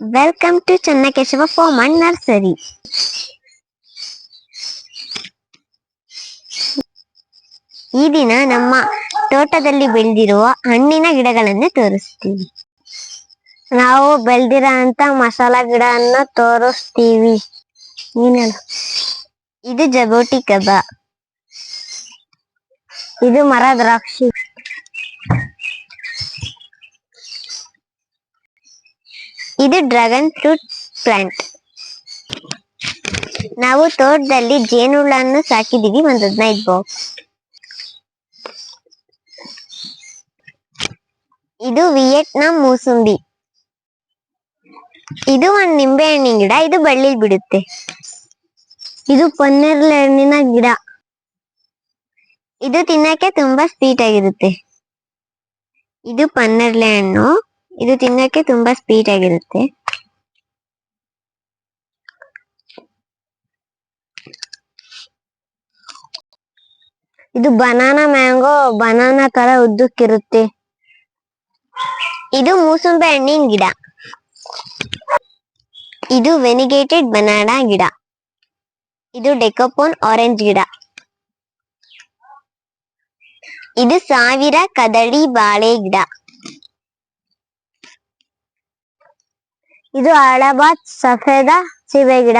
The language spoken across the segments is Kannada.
Welcome to Channakeshava farm and nursery ಈ ದಿನ ನಮ್ಮ ತೋಟದಲ್ಲಿ ಬೆಳೆದಿರುವ ಹಣ್ಣಿನ ಗಿಡಗಳನ್ನೇ ತೋರಿಸ್ತೀವಿ. ನಾವು ಬೆಳೆದಿರೋ ಅಂತ ಮಸಾಲ ಗಿಡನ್ನ ತೋರಿಸ್ತೀವಿ. ಇದು ಜಬೋಟಿ ಕಬ. ಇದು ಮರ ದ್ರಾಕ್ಷಿ. ಇದು ಡ್ರ್ಯಾಗನ್ ಫ್ರೂಟ್ ಪ್ಲಾಂಟ್. ನಾವು ತೋಟದಲ್ಲಿ ಜೇನುಹುಳನ್ನು ಸಾಕಿದೀವಿ ಒಂದ್ ಹದಿನೈದು ಬಾಕ್ಸ್ ಇದು ವಿಯೆಟ್ನಾಂ ಮೂಸುಂಬಿ. ಇದು ಒಂದ್ ನಿಂಬೆ ಹಣ್ಣಿನ ಗಿಡ, ಇದು ಬಳ್ಳಿ ಬಿಡುತ್ತೆ. ಇದು ಪನ್ನೀರ್ಲೆ ಹಣ್ಣಿನ ಗಿಡ. ಇದು ತಿನ್ನಕ್ಕೆ ತುಂಬಾ ಸ್ವೀಟ್ ಆಗಿರುತ್ತೆ. ಇದು ಪನ್ನೀರ್ಲೆ ಹಣ್ಣು ಇದು ತಿನ್ನಕ್ಕೆ ತುಂಬಾ ಸ್ಪೀಡ್ ಆಗಿರುತ್ತೆ. ಇದು ಬನಾನಾ ಮ್ಯಾಂಗೋ ಬನಾನಾ ತರ ಉದ್ದಕ್ಕಿರುತ್ತೆ. ಇದು ಮೂಸಂಬೆ ಹಣ್ಣಿನ ಗಿಡ. ಇದು ವೆನಿಗೇಟೆಡ್ ಬನಾನಾ ಗಿಡ. ಇದು ಡೆಕೋಪೋನ್ ಆರೆಂಜ್ ಗಿಡ. ಇದು ಸಾವಿರ ಕದಳಿ ಬಾಳೆ ಗಿಡ. ಇದು ಅಳಬಾದ್ ಸಫೇದ ಸೀಬೆ ಗಿಡ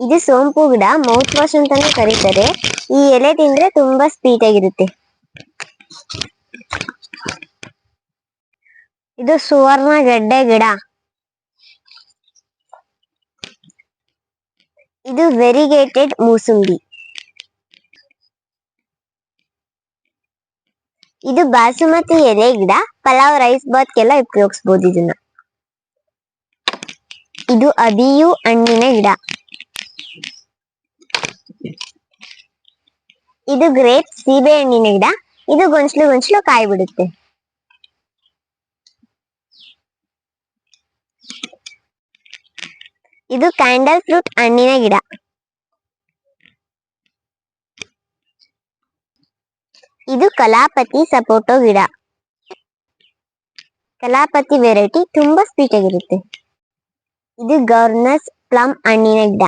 ಇದು ಸೋಂಪು ಗಿಡ ಮೌತ್ ವಾಶ್ ಅಂತಾನೆ ಕರೀತಾರೆ. ಈ ಎಲೆ ತಿಂದ್ರೆ ತುಂಬಾ ಸ್ವೀಟ್ ಆಗಿರುತ್ತೆ. ಇದು ಸುವರ್ಣ ಗಡ್ಡೆ ಗಿಡ. ಇದು ವೆರಿಗೇಟೆಡ್ ಮೂಸುಂಬಿ. ಇದು ಬಾಸುಮತಿ ಎಲೆ ಗಿಡ, ಪಲಾವ್ ರೈಸ್ ಬಾತ್ಗೆಲ್ಲ ಉಪಯೋಗಿಸಬಹುದು ಇದನ್ನ. ಇದು ಅಬಿಯು ಹಣ್ಣಿನ ಗಿಡ. ಇದು ಗ್ರೇಪ್ ಸೀಬೆ ಹಣ್ಣಿನ ಗಿಡ. ಇದು ಗೊಂಚಲು ಗೊಂಚಲು ಕಾಯಿ ಬಿಡುತ್ತೆ ಇದು ಕ್ಯಾಂಡಲ್ ಫ್ರೂಟ್ ಹಣ್ಣಿನ ಗಿಡ. ಇದು ಕಲಾಪತಿ ಸಪೋಟೋ ಗಿಡ. ಕಲಾಪತಿ ವೆರೈಟಿ ತುಂಬಾ ಸ್ವೀಟ್ ಆಗಿರುತ್ತೆ. ಇದು ಗವರ್ನಸ್ ಪ್ಲಮ್ ಹಣ್ಣಿನ ಗಿಡ.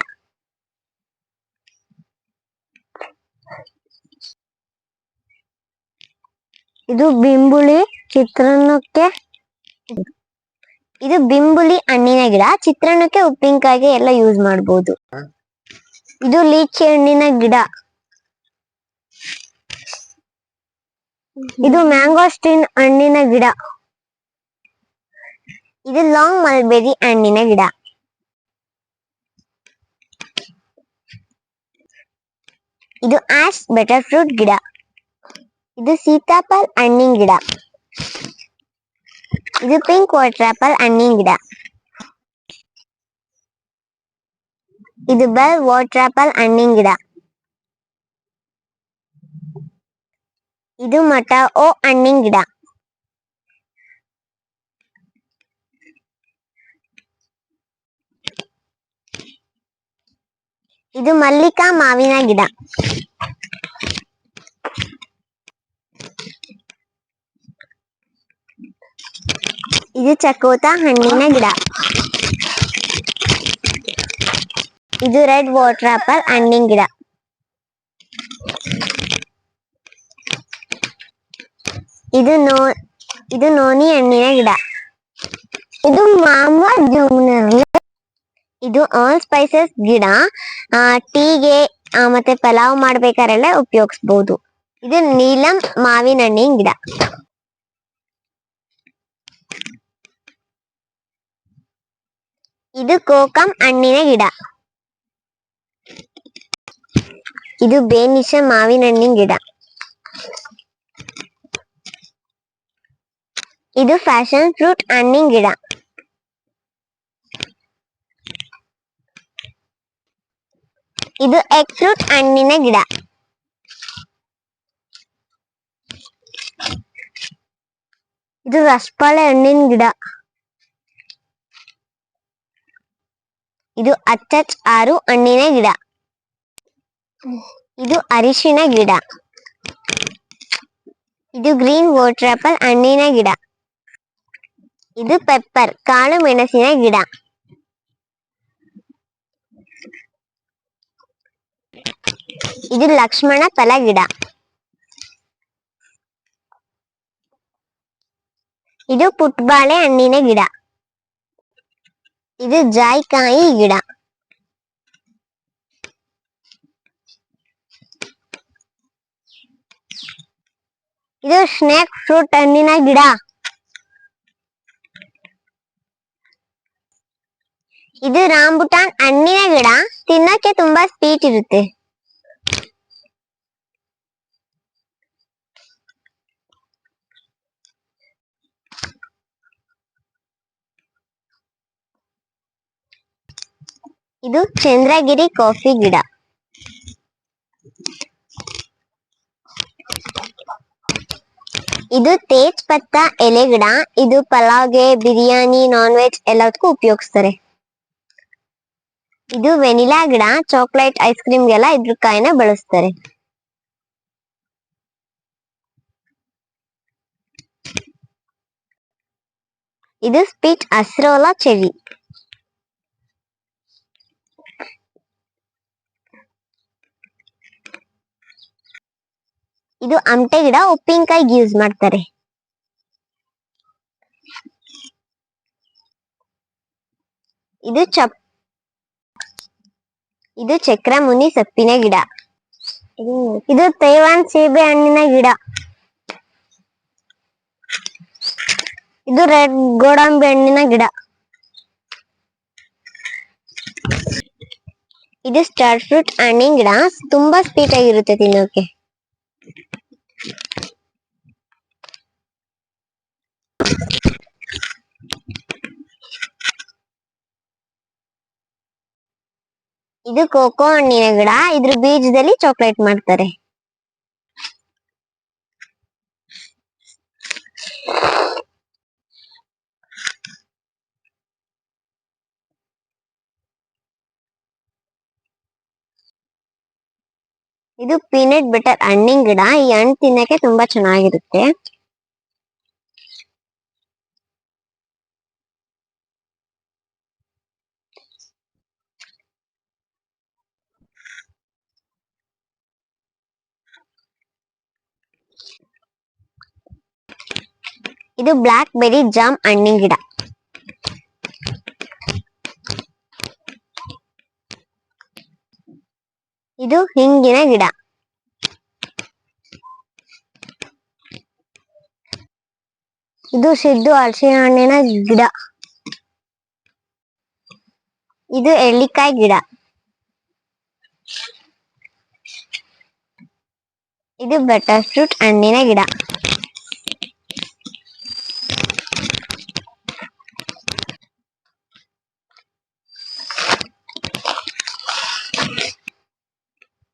ಇದು ಬಿಂಬುಳಿ ಚಿತ್ರಾನ್ನಕ್ಕೆ ಇದು ಬಿಂಬುಳಿ ಹಣ್ಣಿನ ಗಿಡ. ಚಿತ್ರಾನ್ನಕ್ಕೆ ಉಪ್ಪಿನಕಾಯಿಗೆ ಎಲ್ಲ ಯೂಸ್ ಮಾಡಬಹುದು ಇದು ಲೀಚಿ ಹಣ್ಣಿನ ಗಿಡ. ಇದು ಮ್ಯಾಂಗೋಸ್ಟಿನ್ ಹಣ್ಣಿನ ಗಿಡ. ಇದು ಲಾಂಗ್ ಮಲ್ಬೆರಿ ಹಣ್ಣಿನ ಗಿಡ. ಇದು ಆಶ್ ಬೆಟರ್ ಫ್ರೂಟ್ ಗಿಡ. ಇದು ಸೀತಾಫಲ್ ಹಣ್ಣಿನ ಗಿಡ. ಇದು ಪಿಂಕ್ ವಾಟರ್ ಆಪಲ್ ಹಣ್ಣಿನ ಗಿಡ. ಇದು ಬೆಲ್ ವಾಟರ್ ಆಪಲ್ ಹಣ್ಣಿನ ಗಿಡ. ಇದು ಮಟ ಓ ಹಣ್ಣಿನ ಗಿಡ. ಇದು ಮಲ್ಲಿಕಾ ಮಾವಿನ ಗಿಡ. ಇದು ಚಕೋತ ಹಣ್ಣಿನ ಗಿಡ. ಇದು ರೆಡ್ ವಾಟರ್ ಆಪಲ್ ಹಣ್ಣಿನ ಗಿಡ. ಇದು ನೋ, ಇದು ನೋನಿ ಹಣ್ಣಿನ ಗಿಡ. ಇದು ಮಾಮ ಜಮುನರ್ಲೆ ಇದು ಆಲ್ ಸ್ಪೈಸಸ್ ಗಿಡ. ಟೀಗೆ ಮತ್ತೆ ಪಲಾವ್ ಮಾಡ್ಬೇಕಾರೆಲ್ಲ ಉಪಯೋಗಿಸಬಹುದು ಇದು ನೀಲಂ ಮಾವಿನ ಹಣ್ಣಿನ ಗಿಡ. ಇದು ಕೋಕಂ ಹಣ್ಣಿನ ಗಿಡ. ಇದು ಬೇನಿಷ ಮಾವಿನ ಹಣ್ಣಿನ ಗಿಡ. ಇದು ಫ್ಯಾಷನ್ ಫ್ರೂಟ್ ಹಣ್ಣಿನ ಗಿಡ. ಇದು ಎಗ್ ಫ್ರೂಟ್ ಹಣ್ಣಿನ ಗಿಡ. ಇದು ರಸಬಾಳೆ ಹಣ್ಣಿನ ಗಿಡ. ಇದು ಅಚ್ಚಚ್ ಆರು ಹಣ್ಣಿನ ಗಿಡ. ಇದು ಅರಿಶಿನ ಗಿಡ. ಇದು ಗ್ರೀನ್ ವಾಟರ್ ಆಪಲ್ ಹಣ್ಣಿನ ಗಿಡ. ಇದು ಪೆಪ್ಪರ್ ಕಾಳು ಮೆಣಸಿನ ಗಿಡ ಇದು ಲಕ್ಷ್ಮಣ ಫಲ ಗಿಡ ಇದು ಪುಟ್ಬಾಳೆ ಹಣ್ಣಿನ ಗಿಡ ಇದು ಜಾಯಿಕಾಯಿ ಗಿಡ ಇದು ಸ್ನೇಕ್ ಫ್ರೂಟ್ ಹಣ್ಣಿನ ಗಿಡ ಇದು ರಾಂಬುಟಾನ್ ಹಣ್ಣಿನ ಗಿಡ. ತಿನ್ನಕ್ಕೆ ತುಂಬಾ ಸ್ವೀಟ್ ಇರುತ್ತೆ. ಇದು ಚಂದ್ರಗಿರಿ ಕಾಫಿ ಗಿಡ. ಇದು ತೇಜ್ ಪತ್ತ ಎಲೆ ಗಿಡ. ಇದು ಪಲಾವ್ಗೆ, ಬಿರಿಯಾನಿ ನಾನ್ ವೆಜ್ ಎಲ್ಲದಕ್ಕೂ ಉಪಯೋಗಿಸ್ತಾರೆ. ಇದು ವೆನಿಲಾ ಗಿಡ, ಚಾಕ್ಲೇಟ್ ಐಸ್ ಕ್ರೀಮ್ ಗೆಲ್ಲ ಇದ್ರ ಕಾಯಿನ ಬಳಸ್ತಾರೆ. ಇದು ಸ್ಪೀಟ್ ಅಸ್ರೋಲಾ ಚೆವಿ. ಇದು ಅಮಟೆ ಗಿಡ ಉಪ್ಪಿನಕಾಯಿಗೆ ಯೂಸ್ ಮಾಡ್ತಾರೆ. ಇದು ಚಪ್ ಇದು ಚಕ್ರಮುನಿ ಸೊಪ್ಪಿನ ಗಿಡ. ಇದು ತೈವಾನ್ ಸೀಬೆ ಹಣ್ಣಿನ ಗಿಡ. ಇದು ರೆಡ್ ಗೋಡಂಬಿ ಹಣ್ಣಿನ ಗಿಡ. ಇದು ಸ್ಟಾರ್ ಫ್ರೂಟ್ ಹಣ್ಣಿನ ಗಿಡ. ತುಂಬಾ ಸ್ವೀಟ್ ಆಗಿರುತ್ತೆ ತಿನ್ನೋಕೆ. ಇದು ಕೋಕೋ ಹಣ್ಣಿನ ಗಿಡ. ಇದ್ರ ಬೀಜದಲ್ಲಿ ಚಾಕ್ಲೇಟ್ ಮಾಡ್ತಾರೆ. ಇದು ಪೀನಟ್ ಬಟರ್ ಹಣ್ಣಿನ ಗಿಡ. ಈ ಹಣ್ಣು ತಿನ್ನಕ್ಕೆ ತುಂಬಾ ಚೆನ್ನಾಗಿರುತ್ತೆ. ಇದು ಬ್ಲಾಕ್ ಬೆರಿ ಜಾಮ್ ಹಣ್ಣಿನ ಗಿಡ. ಇದು ಹಿಂಗಿನ ಗಿಡ. ಇದು ಸಿದ್ದು ಹಲಸಿನ ಹಣ್ಣಿನ ಗಿಡ. ಇದು ಎಳ್ಳಿಕಾಯಿ ಗಿಡ. ಇದು ಬಟರ್ ಫ್ರೂಟ್ ಹಣ್ಣಿನ ಗಿಡ.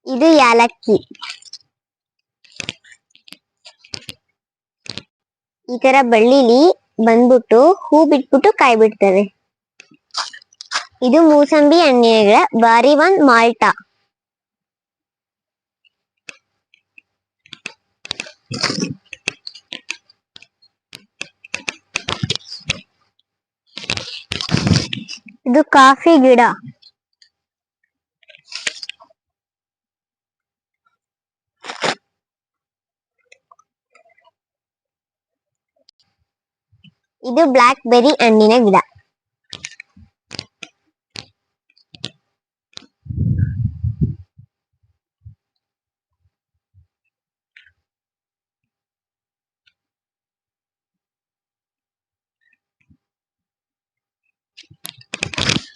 ಇದು ಯಾಲಕ್ಕಿ. ಈ ತರ ಬಳ್ಳಿಲಿ ಬಂದ್ಬಿಟ್ಟು ಹೂ ಬಿಟ್ಬಿಟ್ಟು ಕಾಯಿ ಬಿಡ್ತವೆ ಇದು ಮೂಸಂಬಿ ಹಣ್ಣಿನ ಬಾರಿ ಒಂದ್ ಮಾಲ್ಟಾ. ಇದು ಕಾಫಿ ಗಿಡ. ಇದು ಬ್ಲಾಕ್ ಬೆರಿ ಹಣ್ಣಿನ ಗಿಡ.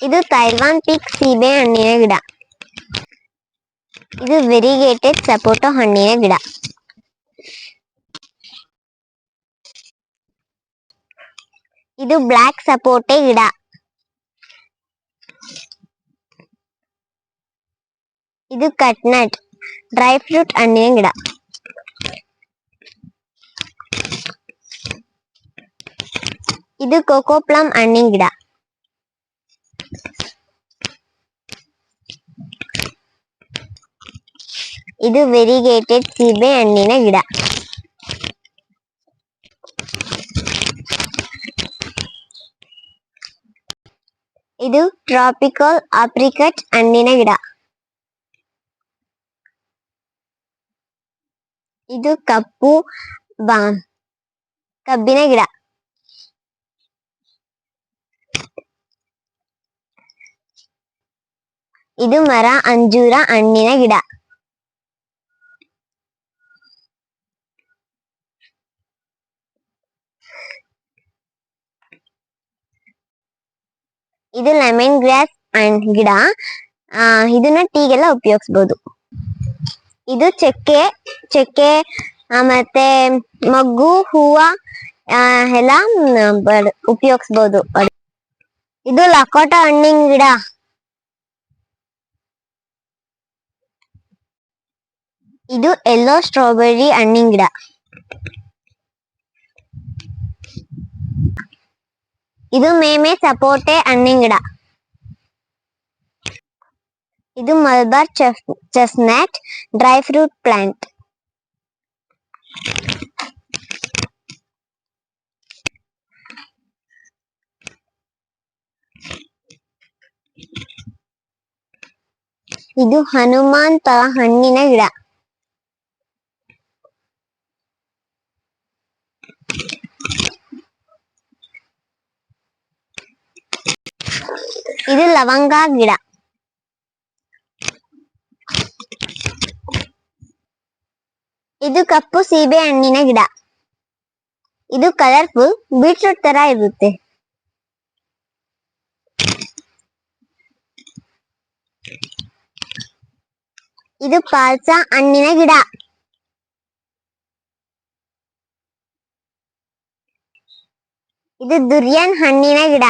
ಇದು ತೈವಾನ್ ಪಿಕ್ ಸೀಬೆ ಹಣ್ಣಿನ ಗಿಡ. ಇದು ವೆರಿಗೇಟೆಡ್ ಸಪೋಟೊ ಹಣ್ಣಿನ ಗಿಡ. ಇದು ಬ್ಲಾಕ್ ಸಪೋಟೆ ಗಿಡ ಇದು ಕಟ್ನಟ್ ಡ್ರೈ ಫ್ರೂಟ್ ಹಣ್ಣಿನ ಗಿಡ ಇದು ಕೋಕೋ ಪ್ಲಮ್ ಹಣ್ಣಿನ ಗಿಡ ಇದು ವೆರಿಗೇಟೆಡ್ ಸೀಬೆ ಹಣ್ಣಿನ ಗಿಡ ಇದು ಟ್ರಾಪಿಕಲ್ ಆಪ್ರಿಕಟ್ ಹಣ್ಣಿನ ಗಿಡ. ಇದು ಕಪ್ಪು ಬಾ, ಕಬ್ಬಿನ ಗಿಡ. ಇದು ಮರ ಅಂಜೂರ ಹಣ್ಣಿನ ಗಿಡ. ಇದು ಲೆಮನ್ ಗ್ರಾಸ್ ಅಂಡ್ ಗಿಡ. ಆ, ಇದನ್ನ ಟೀಗೆಲ್ಲ ಉಪಯೋಗಿಸ್ಬೋದು. ಇದು ಚಕ್ಕೆ ಚಕ್ಕೆ ಮತ್ತೆ ಮಗ್ಗು, ಹೂವ ಎಲ್ಲ ಉಪಯೋಗಿಸಬಹುದು ಇದು ಲಕೋಟ ಹಣ್ಣಿನ ಗಿಡ. ಇದು ಎಲ್ಲೋ ಸ್ಟ್ರಾಬೆರಿ ಹಣ್ಣಿನ ಗಿಡ. ಇದು ಮೇಮೆ ಸಪೋಟೆ ಹಣ್ಣಿನ ಗಿಡ ಇದು Malabar chestnut dry fruit plant ಇದು ಹನುಮಾನ್ ತ ಹಣ್ಣಿನ ಗಿಡ ಇದು ಲವಂಗ ಗಿಡ ಇದು ಕಪ್ಪು ಸೀಬೆ ಹಣ್ಣಿನ ಗಿಡ. ಇದು ಕಲರ್ಫುಲ್ ಬೀಟ್ರೂಟ್ ತರ ಇರುತ್ತೆ. ಇದು ಪಾಲ್ಸ ಹಣ್ಣಿನ ಗಿಡ. ಇದು ದುರ್ಯನ್ ಹಣ್ಣಿನ ಗಿಡ.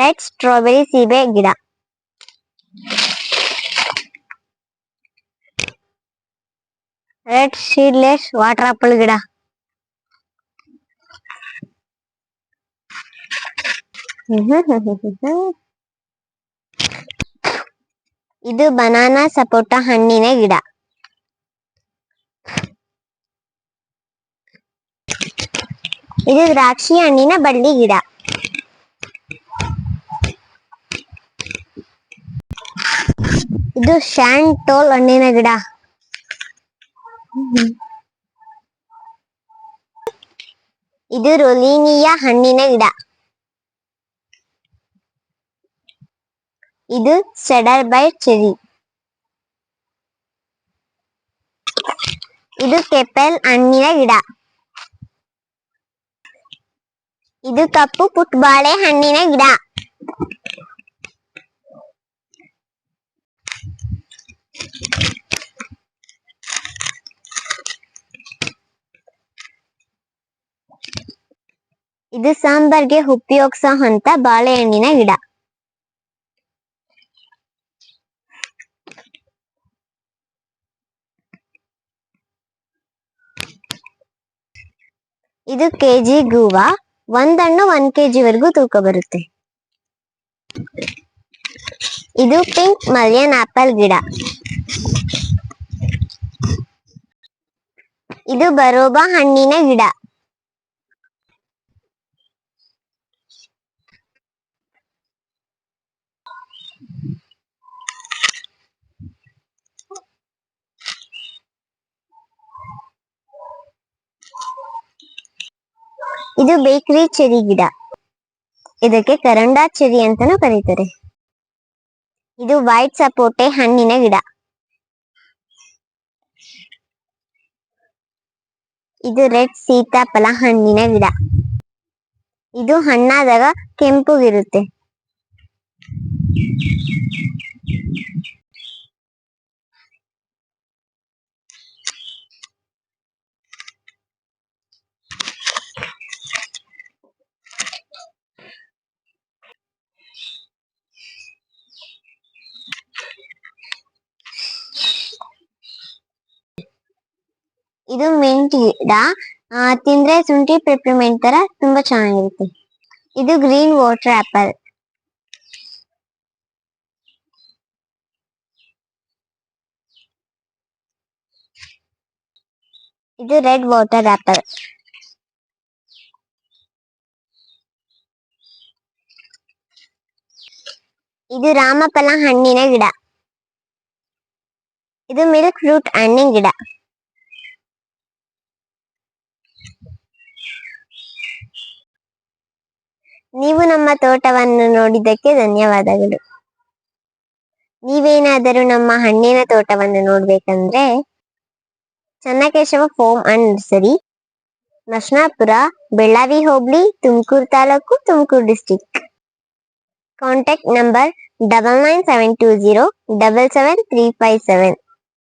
ರೆಡ್ ಸ್ಟ್ರಾಬೆರಿ ಸೀಬೆ ಗಿಡ. ರೆಡ್ ಸೀಡ್ಲೆಸ್ ವಾಟರ್ ಆಪಲ್ ಗಿಡ. ಇದು ಬನಾನಾ ಸಪೋಟ ಹಣ್ಣಿನ ಗಿಡ. ಇದು ದ್ರಾಕ್ಷಿ ಹಣ್ಣಿನ ಬಳ್ಳಿ ಗಿಡ. ಇದು ಶಾಂಟೋಲ್ ಹಣ್ಣಿನ ಗಿಡ. ಇದು ರೊಲಿನಿಯ ಹಣ್ಣಿನ ಗಿಡ. ಇದು ಸೆಡರ್ ಬೈ ಚೆರಿ ಇದು ಕೆಪೆಲ್ ಹಣ್ಣಿನ ಗಿಡ. ಇದು ಕಪ್ಪು ಪುಟ್ಬಾಳೆ ಹಣ್ಣಿನ ಗಿಡ. ಇದು ಸಾಂಬಾರ್ಗೆ ಉಪಯೋಗಿಸೋ ಅಂತ ಬಾಳೆಹಣ್ಣಿನ ಗಿಡ. ಇದು ಕೆಜಿ ಗೂವ. ಒಂದಣ್ಣು ಒಂದ್ ಕೆಜಿ ವರೆಗೂ ತೂಕ ಬರುತ್ತೆ. ಇದು ಪಿಂಕ್ ಮಲ್ಯನ್ ಆಪಲ್ ಗಿಡ. ಇದು ಬರೋಬ ಹಣ್ಣಿನ ಗಿಡ. ಇದು ಬೇಕರಿ ಚೆರಿ ಗಿಡ. ಇದಕ್ಕೆ ಕರಂಡಾ ಚೆರಿ ಅಂತಾನೂ ಕರೀತಾರೆ. ಇದು ವೈಟ್ ಸಪೋಟೆ ಹಣ್ಣಿನ ಗಿಡ. ಇದು ರೆಡ್ ಸೀತಾಫಲ ಹಣ್ಣಿನ ಗಿಡ. ಇದು ಹಣ್ಣಾದಾಗ ಕೆಂಪುಗಿರುತ್ತೆ. ಇದು ಮಿಂಟ್ ಗಿಡ ಆ, ತಿಂದ್ರೆ ಶುಂಠಿ ಪೆಪ್ರಿಮೆಂಟ್ ತರ ತುಂಬಾ ಚೆನ್ನಾಗಿರುತ್ತೆ. ಇದು ಗ್ರೀನ್ ವಾಟರ್ ಆಪಲ್. ಇದು ರೆಡ್ ವಾಟರ್ ಆಪಲ್. ಇದು ರಾಮಫಲ ಹಣ್ಣಿನ ಗಿಡ. ಇದು ಮಿಲ್ಕ್ ಫ್ರೂಟ್ ಹಣ್ಣಿನ ಗಿಡ. ನೀವು ನಮ್ಮ ತೋಟವನ್ನು ನೋಡಿದ್ದಕ್ಕೆ ಧನ್ಯವಾದಗಳು. ನೀವೇನಾದರೂ ನಮ್ಮ ಹಣ್ಣಿನ ತೋಟವನ್ನು ನೋಡ್ಬೇಕಂದ್ರೆ Channakeshava farm and nursery Mashnapura Bellavi hobli, Tumakuru taluk, Tumakuru district contact number double nine seven two zero double seven three five seven